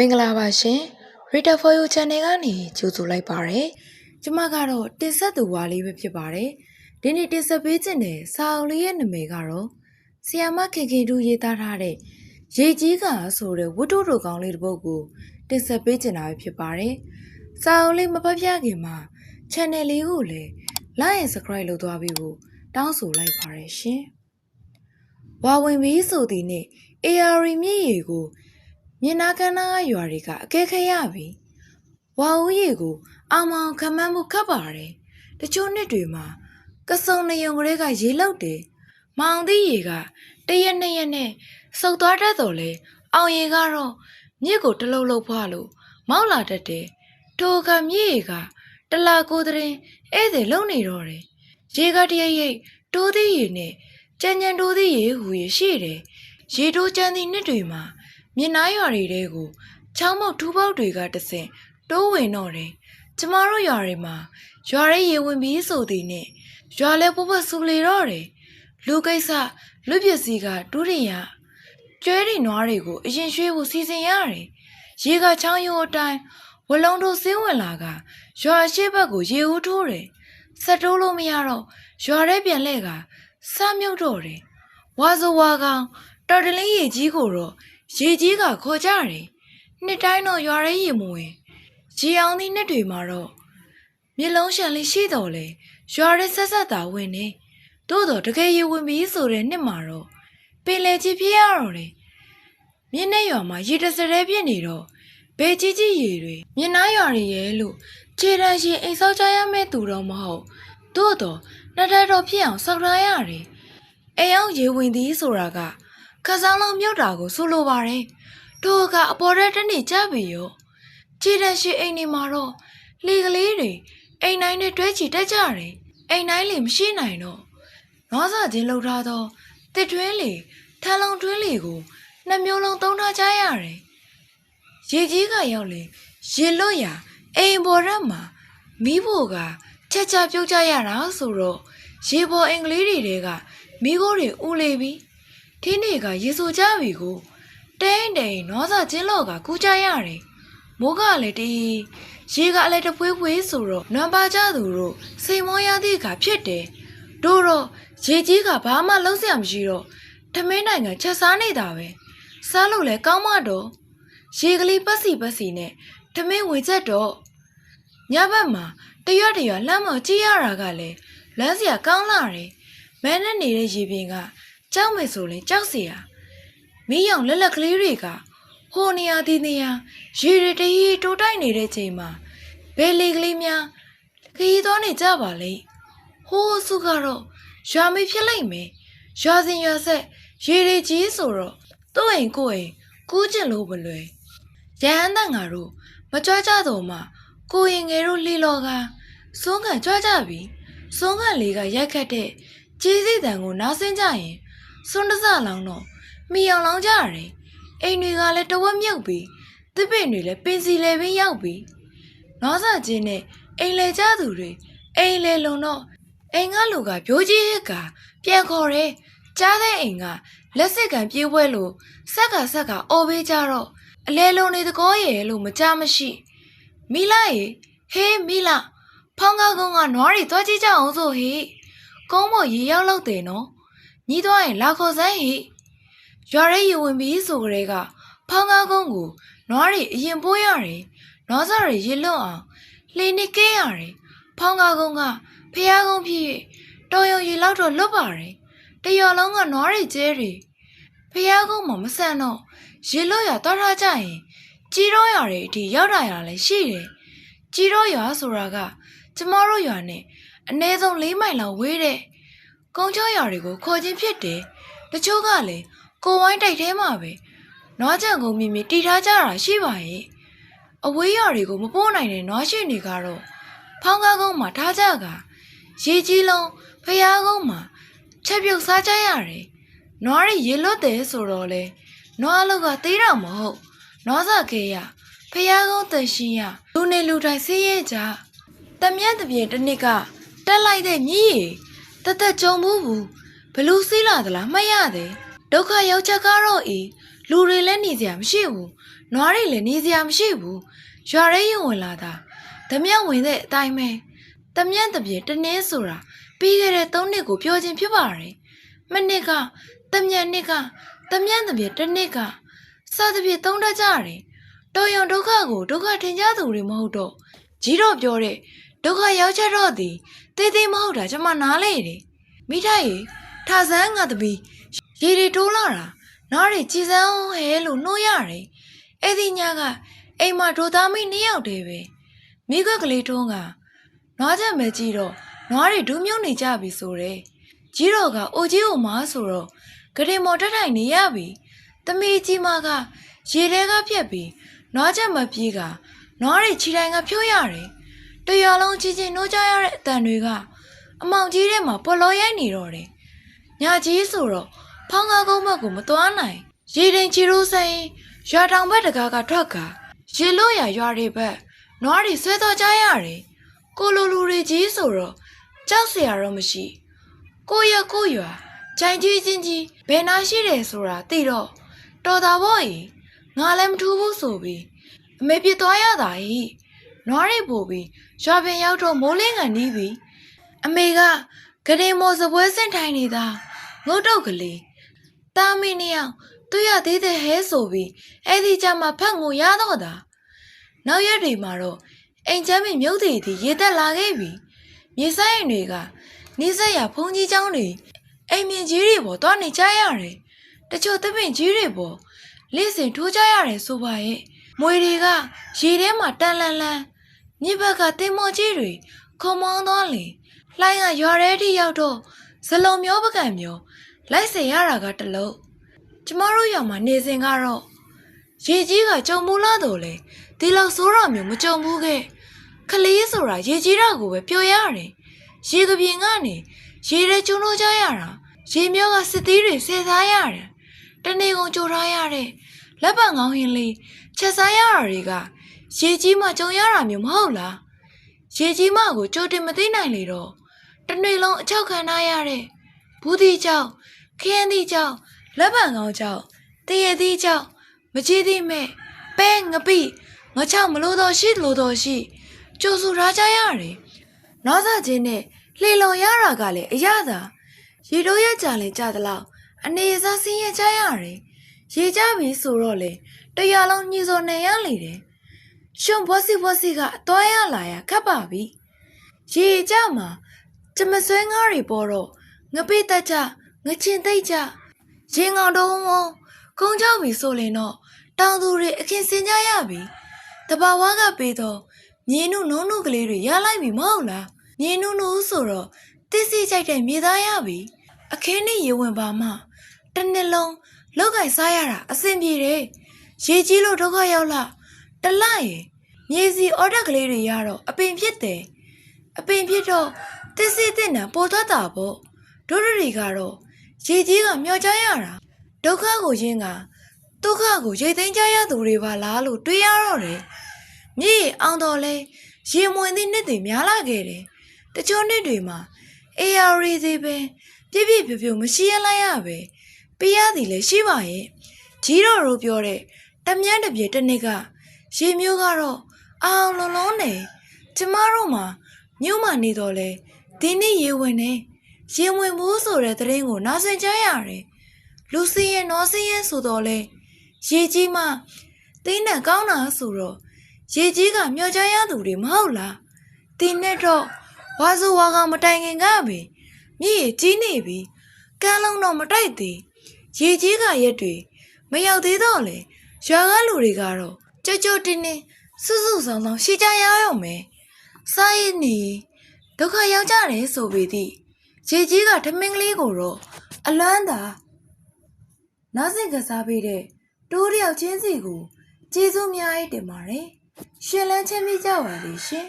မင်္ဂလာပါရှင် Rita for You Channel ကနေကြိုဆိုလိုက်ပါရယ်ကျမကတော့တင်ဆက်သူဝါလေးပဲဖြစ်ပါတယ်ဒီနေ့တင်ဆက်ပေးခြင်းတဲ့စာအုပ်လေးရဲ့နာမည်ကတော့ဆီယာမခင်ခင်တို့ရေးသားထားတဲ့ရေကြီးကဆိုတဲ့ဝတ္ထုတော်ကောင်းလေးတစ်ပုဒ်ကိုတင်ဆက်ပေးခြင်းတာပဲဖြစ်ပါတယ်စာအုပ်လေးမဖတ်ပြခင်မှာ channel လေးကိုလည်း like and subscribe လုပ်သွားပြီးကိုတောင်းဆိုလိုက်ပါရယ်ရှင်ဝါဝင်ပြီးဆိုသည်နဲ့ AR မြင့်ရီကို မြင်နာကန်းနာကရွာတွေကအကဲခဲရပြီ။ဝါဦးရီကိုအာမောင်ခံမန်းမှုခတ်ပါတယ်။တချို့နှစ်တွေမှာကစုံနေုံကလေးကရေလောက်တယ်။မောင်သီးရီကတရက်နှစ်ရက်နဲ့စုပ်သွားတတ်တော်လေအောင်ရီကတော့မြစ်ကိုတလုံးလုံးဖွာလို့မောက်လာတတ်တယ်။ထိုအခါမြစ်ရီကတလာကိုတရင်ဧည့်သည်လုံနေတော့တယ်။ရေကတရရိပ်တိုးသီးရီနဲ့ကြံကြံတိုးသီးရီဟူရရှိတယ်။ရေတိုးကြမ်းသည့်နှစ်တွေမှာ မြင်နာရွာတွေတဲကိုချောင်းမောက်ထူးပေါက်တွေကတဆင့်တိုးဝင်တော့တယ်။ကျမတို့ရွာတွေမှာရွာရဲရေဝင်ပြီးဆိုသည်နဲ့ရွာလဲပုပ်ပုပ်ဆူလေတော့တယ်။လူကိစ္စလူပစ္စည်းကဒုတိယကျွဲတွေနွားတွေကိုအရင်ရွှေ့ဖို့စီစဉ်ရတယ်။ရေကချောင်းရိုးအတိုင်းဝလုံးတို့ဆင်းဝင်လာကရွာအရှိဘက်ကိုရေဦးထိုးတယ်။ဆက်တိုးလို့မရတော့ရွာထဲပြန်လှည့်ကစမြုပ်တော့တယ်။ဝါဆိုဝါကောင်တော်တလင်းရေကြီးကိုတော့ ရေကြီးကခေါ်ကြတယ်နှစ်တိုင်းတော့ရွာရဲရေမဝင်ရေအောင်သည့်နှစ်တွေမှာတော့မျက်လုံးရှန်လေးရှိတော်လေရွာရဲဆက်ဆက်သာဝင်နေသို့တော့တကယ်ရေဝင်ပြီးဆိုတဲ့နှစ်မှာတော့ပင်လေကြီးဖြစ်ရတော့တယ်မြင်းနဲ့ရွာမှာရေတစရဲပြစ်နေတော့ဘယ်ကြီးကြီးရေတွေမြင်းနားရွာတွေရဲ့လို့ခြေတန်းရှင်အိမ်ဆောက်ကြရမယ့်သူတော့မဟုတ်သို့တော့နှစ်ထပ်တော့ဖြစ်အောင်ဆောက်ထားရတယ်အိမ်အောင်ရေဝင်သည်ဆိုတာက ခစားလောင်မြုပ်တာကိုဆိုလိုပါတယ်။တို့ကအပေါ်ထဲတနေ့ကြပြီရော။ခြေတံရှိအိမ်နေမှာတော့လေကလေးတွေအိမ်တိုင်းနဲ့တွဲချီတက်ကြတယ်။အိမ်တိုင်းလေမရှိနိုင်တော့။နွားစာချင်းလှုပ်ထားတော့တစ်တွင်းလေထန်းလုံးတွင်းလေကိုနှစ်မျိုးလုံးသုံးထားကြရတယ်။ရေကြီးကရောက်လေရေလွတ်ရအိမ်ပေါ်ရက်မှာမိဖို့ကချက်ချပြုတ်ကြရတာဆိုတော့ရေပေါ်အင်္ဂလိပ်တွေတဲကမိခိုးတွေဦးလေပြီ ထင်းတွေကရေဆိုကြပြီကိုတိန်တိန်နွားစာချင်းလော့ကကူးကြရတယ်မိုးကလည်းတီးရေကအလည်းတဖွေးဖွေးဆိုတော့နွမ်းပါကြသူတို့စိန်မောရသည့်ကဖြစ်တယ်တို့တော့ရေကြီးကဘာမှလုံးစရာမရှိတော့ထမင်းနိုင်ငံချက်စားနေတာပဲစားလို့လည်းကောင်းမတော့ရေကလေးပတ်စီပတ်စီနဲ့ထမင်းဝင်ချက်တော့ညဘက်မှာတရွတ်တရွတ်လှမ်းမော်ကြည့်ရတာကလည်းလမ်းစရာကောင်းလာတယ်မဲနဲ့နေတဲ့ရေပြင်က ကြောက်မယ်ဆိုရင်ကြောက်เสียမီးရောင်လက်လက်ကလေးတွေကဟိုနေရာဒီနေရာရေတွေတရီတိုးတိုက်နေတဲ့ချိန်မှာဘယ်လေကလေးများခရီးသွားနေကြပါလိမ့်ဟိုးစုကတော့ရွာမေးဖြစ်လိုက်မယ်ရွာစဉ်ရွာဆက်ရေတွေကြီးဆိုတော့သူ့အိမ်ကိုယ့်အိမ်ကူးကျင်လို့မလွယ်ရဟန်းတန်ငါတို့မကြွားကြတော့မှကိုရင်ငယ်တို့လှီလော်ကစွန်းကန်ကြွားကြပြီစွန်းကန်လေးကရိုက်ခတ်တဲ့ ကျေးဇူးတန်ကိုနားဆင်းကြရင် စွန်းတစလောင်းတော့မိအောင်လောင်းကြရတယ်အိမ်တွေကလည်းတဝက်မြုပ်ပြီးသစ်ပင်တွေလည်းပင်စီလေပင်ရောက်ပြီးနွားစာချင်းနဲ့အိမ်လေကြသူတွေအိမ်လေလုံတော့အိမ်ကလူကပြိုးကြီးဟစ်ကပြန်ခေါ်တယ်ကြားတဲ့အိမ်ကလက်စစ်ကန်ပြေးပွဲလို့ဆက်ကဆက်ကအော်ပေးကြတော့အလဲလုံးနေတကောရဲ့လို့မကြမရှိမိလာရေဟေးမိလာဖောင်းကားကုန်းကနွားတွေသွားကြည့်ကြအောင်ဆိုဟေးကုန်းပေါ်ရေရောက်လောက်တယ်နော် ညီးသွားရင်လာခေါ်စမ်းဟိရွာရဲရေဝင်ပြီးဆိုကြတဲ့ကဖောင်းကားကုန်းကိုနွားတွေအရင်ပိုးရတယ်နွားစားတွေရေလွတ်အောင်လှေနေကင်းရတယ်ဖောင်းကားကုန်းကဖះကုန်းဖြစ်တော်ရုံရေလောက်တော့လွတ်ပါတယ်တရော်လုံးကနွားတွေကျဲတွေဖះကုန်းမှာမဆန်တော့ရေလွတ်ရတော့ထားကြရင်ကြီးတော့ရတွေအထိရောက်တာရလည်းရှိတယ်ကြီးတော့ရဆိုတာက ကျမတို့ရွာနဲ့အနည်းဆုံး၄မိုင်လောက်ဝေးတဲ့ ကုန်းချောရွာတွေကိုခေါ်ခြင်းဖြစ်တယ်။တချို့ကလည်းကိုဝိုင်းတိုက်ထဲမှာပဲနွားကြံကုန်မြင်မြင်တီထားကြတာရှိပါရဲ့။အဝေးရွာတွေကိုမပို့နိုင်တဲ့နွားရှိတွေကတော့ဖောင်းကားကုန်းမှာထားကြကရေကြီးလုံးဖျားကုန်းမှာချက်ပြုတ်စားကြရတယ်။နွားတွေရေလွတ်တယ်ဆိုတော့လေနွားအလုတ်ကသေးတော့မဟုတ်နွားစာခဲရဖျားကုန်းတန်ရှင်းရလူနေလူတိုင်းဆင်းရဲကြတမြတ်တပြင်းတစ်နှစ်ကတက်လိုက်တဲ့မြည်ရီ တသက်ကြုံမှုဘူးဘလူးစီးလာသလားမှတ်ရတယ်ဒုက္ခရောက်ချက်ကတော့ဤလူတွေလည်းနေစရာမရှိဘူးနွားတွေလည်းနေစရာမရှိဘူးရွာရဲရင်ဝင်လာတာဓမြဝင်တဲ့အတိုင်းပဲတမြန့်တပြေတနည်းဆိုတာပြီးခဲ့တဲ့၃နှစ်ကိုပြောချင်းဖြစ်ပါတယ်မနှစ်ကတမြန့်နှစ်ကတမြန့်တပြေတစ်နှစ်ကစသဖြင့်သုံးတတ်ကြတယ်တော်ရုံဒုက္ခကိုဒုက္ခထင်ကြသူတွေမဟုတ်တော့ကြီးတော့ပြောတဲ့ ဒုက္ခရောက်ချက်တော့သည်တေးသေးမဟုတ်တာကျွန်မနားလေတယ်မိထိုက်ရေထဆန်းငါတပီးရေတွေတိုးလာတာနားတွေကြည်စမ်းဟဲလို့နှိုးရတယ်အဲ့ဒီညကအိမ်မှာဒိုသားမိနှစ်ယောက်တည်းပဲမိခွက်ကလေးတွန်းကနွားချက်မဲကြီးတော့နွားတွေဒူးမြုံနေကြပြီဆိုတယ်ကြီးတော့ကအိုကြီးအိုမားဆိုတော့ဂရင်မော်တက်ထိုင်နေရပြီတမီးကြီးမကရေထဲကပြက်ပြီးနွားချက်မပြေးကနွားတွေခြေတိုင်ကဖြိုးရတယ် တရွာလုံးချင်းချင်းနှိုးကြရတဲ့အတန်တွေကအမောင်ကြီးထဲမှာပေါ်လောရိုက်နေတော့တယ်။ညကြီးဆိုတော့ဖောင်းကားကုန်းဘက်ကိုမသွားနိုင်ရေတင်ချီရိုးဆိုင်ရွာတောင်ဘက်တကားကထွက်ကရေလို့ရရွာတွေဘက်နွားတွေဆွဲတော့ကြရတယ်။ကိုလိုလူတွေကြီးဆိုတော့ကြောက်စရာတော့မရှိ။ကိုရကိုရွာခြိုင်ကြီးချင်းကြီးဘယ်နာရှိတယ်ဆိုတာသိတော့တော်တာပေါ့ဤငါလည်းမထူးဘူးဆိုပြီးအမေပြစ်သွားရတာဤ။ နွားရိပ်ပို့ပြီးရွာပင်ရောက်တော့မိုးလင်းကန်နီးပြီးအမေကဂရင်မော်စပွဲစင်ထိုင်နေတာငုတ်တုတ်ကလေးတာမင်းနှစ်ယောက်သူရသေးတဲ့ဟဲဆိုပြီးအဲ့ဒီကြမှာဖတ်ငိုရတော့တာနောက်ရက်တွေမှာတော့အိမ်ချမ်းမင်းမြုပ်တည်တည်ရေတက်လာခဲ့ပြီမြေဆိုင်ရင်တွေက နီးစပ်ရဖုန်ကြီးเจ้าတွေအိမ်မြင့်ကြီးတွေပေါ်သွားနေကြရတယ်။တချို့သပင်ကြီးတွေပေါ်လက်စင်ထိုးကြရတယ်ဆိုပါရဲ့။မွေတွေကရေထဲမှာတန်လန်လန် မြစ်ဘက်ကတင်မော်ကြီးတွေခုံမောင်းသွားလေ။လှိုင်းကရွာထဲထိရောက်တော့ဇလုံမျောပကံမျောလိုက်စေရတာကတလုံး။ကျမတို့ရွာမှာနေစဉ်ကတော့ရေကြီးကကြုံမူလာတော့လေဒီလောက်ဆိုးရမျိုးမကြုံဘူးခဲ့။ခလေးဆိုတာရေကြီးတာကိုပဲပြောရတယ်။ရေကပြင်းကနေရေထဲကျုံလို့ကြရတာရေမျောကစစ်သေးတွေဆယ်စားရတယ်တနေ့ကုန်ကြိုထားရတဲ့လက်ပံငောင်းဟင်းလေးချက်စားရတာတွေက ရေကြီးမှကြုံရတာမျိုးမဟုတ်လားရေကြီးမှကိုကြိုတင်မသိနိုင်လေတော့တနေ့လုံးအချောက်ခံထားရတဲ့ဘူးဒီကြောင့်ခရမ်းဒီကြောင့်လက်ပံငောင်းကြောင့်တရသည်ကြောင့်မကြီးသည်မဲ့ပဲငပိငချောက်မလို့တော့ရှိလို့တော့ရှိကြိုစုထားကြရတယ်နောက်စားခြင်းနဲ့လှေလွန်ရတာကလည်းအရသာရေတိုးရကြလည်းကြသလောက်အနေစားဆင်းရဲကြရတယ်ရေကြပြီဆိုတော့လေတရားလုံးညှိစော်နေရလေတယ် ရှင်ဘွစီဘွစီကအသွားရလာရခတ်ပါပြီရေကြမှာကျမဆွဲငါးတွေပေါ်တော့ငပိတက်ကြငချင်းသိတ်ကြရင်ငေါတုံးဝုံကုန်းကြောက်ပြီဆိုရင်တော့တောင်သူတွေအခင်းစင်ကြရပြီတဘာဝကပေးတော့မြေနုနုံနုကလေးတွေရလိုက်ပြီမဟုတ်လားမြင်းနုနုဆိုတော့တစ်စီကြိုက်တဲ့မြေသားရပြီအခင်းနဲ့ရေဝင်ပါမှတစ်နှစ်လုံးလောက်ကင်စားရတာအဆင်ပြေတယ်ရေကြီးလို့ဒုက္ခရောက်လာ တလရင်မြေစီအော်ဒက်ကလေးတွေရတော့အပင်ဖြစ်တယ်အပင်ဖြစ်တော့တစ်စီတဲ့နံပေါ်သွားတာပေါ့ဒုဒရီကတော့ရေကြီးကမျောကြရတာဒုက္ခကိုရင်းကဒုက္ခကိုရိတ်သိမ်းကြရသူတွေပါလားလို့တွေးရတော့တယ်မြေအောင်တော်လဲရေမွင်သည့်နှစ်တွေများလာခဲ့တယ်တချို့နှစ်တွေမှာ AR သေးပဲပြည့်ပြည့်ပြည့်ပြည့်မရှိရလိုက်ရပဲပေးရသည်လည်းရှိပါရဲ့ကြီးတော်တို့ပြောတဲ့တမြန်းတစ်ပြေတစ်နှစ်က ရေမျိုးကတော့အောင်လုံးလုံးနေကျမတို့မှာမြို့မှာနေတော့လေဒီနေ့ရေဝင်နေရေဝင်မှုဆိုတဲ့သတင်းကိုနားဆင်ကြရတယ်လူစင်းရဲ့နော်စင်းရဲ့ဆိုတော့လေရေကြီးမှတင်းနဲ့ကောင်းတာဆိုတော့ရေကြီးကမျောကြရသူတွေမဟုတ်လားဒီနဲ့တော့ဝါဆိုဝါကောင်မတိုင်ခင်ကပဲမြည်ရကြီးနေပြီကန်းလုံးတော့မတိုက်သေးရေကြီးကရက်တွေမရောက်သေးတော့လေရွာကလူတွေကတော့ ကြွကြွတင်းတင်းစွစွဆောင်ဆောင်ရှိကြရအောင်မယ်စားရည်နေဒုက္ခရောက်ကြတယ်ဆိုပေသည့်ရေကြီးကထမင်းကလေးကိုတော့အလွမ်းသာနားစင်ကစားပေးတဲ့တိုးတယောက်ချင်းစီကိုကျေးဇူးများရေးတင်ပါတယ်ရှင်လန်းချင်းမိကြပါလေရှင်